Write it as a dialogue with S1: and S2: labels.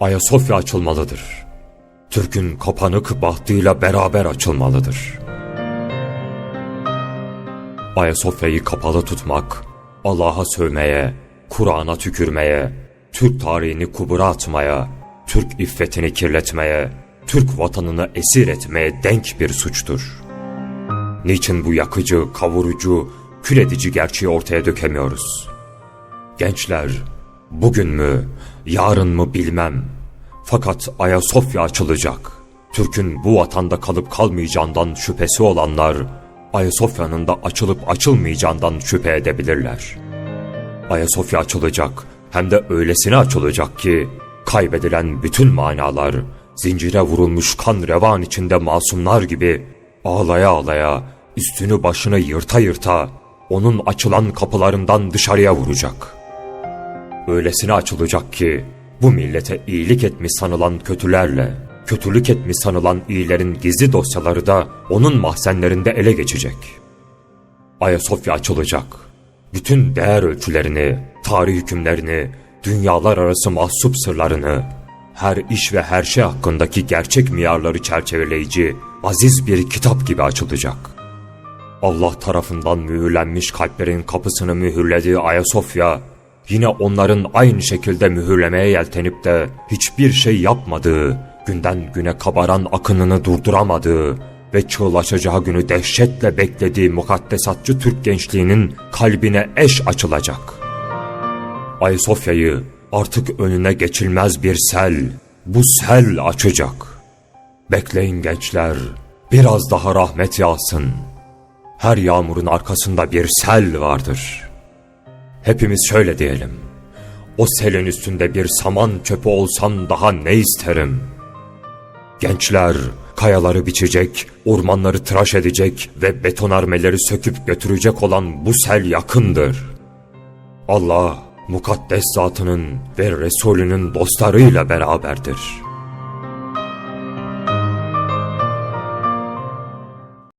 S1: Ayasofya açılmalıdır. Türk'ün kapanık bahtıyla beraber açılmalıdır. Ayasofya'yı kapalı tutmak, Allah'a sövmeye, Kur'an'a tükürmeye, Türk tarihini kubura atmaya, Türk iffetini kirletmeye, Türk vatanını esir etmeye denk bir suçtur. Niçin bu yakıcı, kavurucu, kül edici gerçeği ortaya dökemiyoruz? Gençler, bugün mü, yarın mı bilmem. Fakat Ayasofya açılacak. Türk'ün bu vatanda kalıp kalmayacağından şüphesi olanlar, Ayasofya'nın da açılıp açılmayacağından şüphe edebilirler. Ayasofya açılacak, hem de öylesine açılacak ki, kaybedilen bütün manalar, zincire vurulmuş kan revan içinde masumlar gibi, ağlaya ağlaya, üstünü başını yırta yırta, onun açılan kapılarından dışarıya vuracak.'' Öylesine açılacak ki bu millete iyilik etmiş sanılan kötülerle, kötülük etmiş sanılan iyilerin gizli dosyaları da onun mahzenlerinde ele geçecek. Ayasofya açılacak. Bütün değer ölçülerini, tarih hükümlerini, dünyalar arası mahsup sırlarını, her iş ve her şey hakkındaki gerçek miyarları çerçeveleyici, aziz bir kitap gibi açılacak. Allah tarafından mühürlenmiş kalplerin kapısını mühürlediği Ayasofya, yine onların aynı şekilde mühürlemeye yeltenip de hiçbir şey yapmadığı, günden güne kabaran akınını durduramadığı ve çığlaşacağı günü dehşetle beklediği mukaddesatçı Türk gençliğinin kalbine eş açılacak. Ayasofya'yı artık önüne geçilmez bir sel, bu sel açacak. Bekleyin gençler, biraz daha rahmet yağsın. Her yağmurun arkasında bir sel vardır.'' Hepimiz şöyle diyelim. O selin üstünde bir saman çöpü olsam daha ne isterim? Gençler kayaları biçecek, ormanları tıraş edecek ve betonarmeleri söküp götürecek olan bu sel yakındır. Allah mukaddes zatının ve Resulünün dostlarıyla beraberdir.''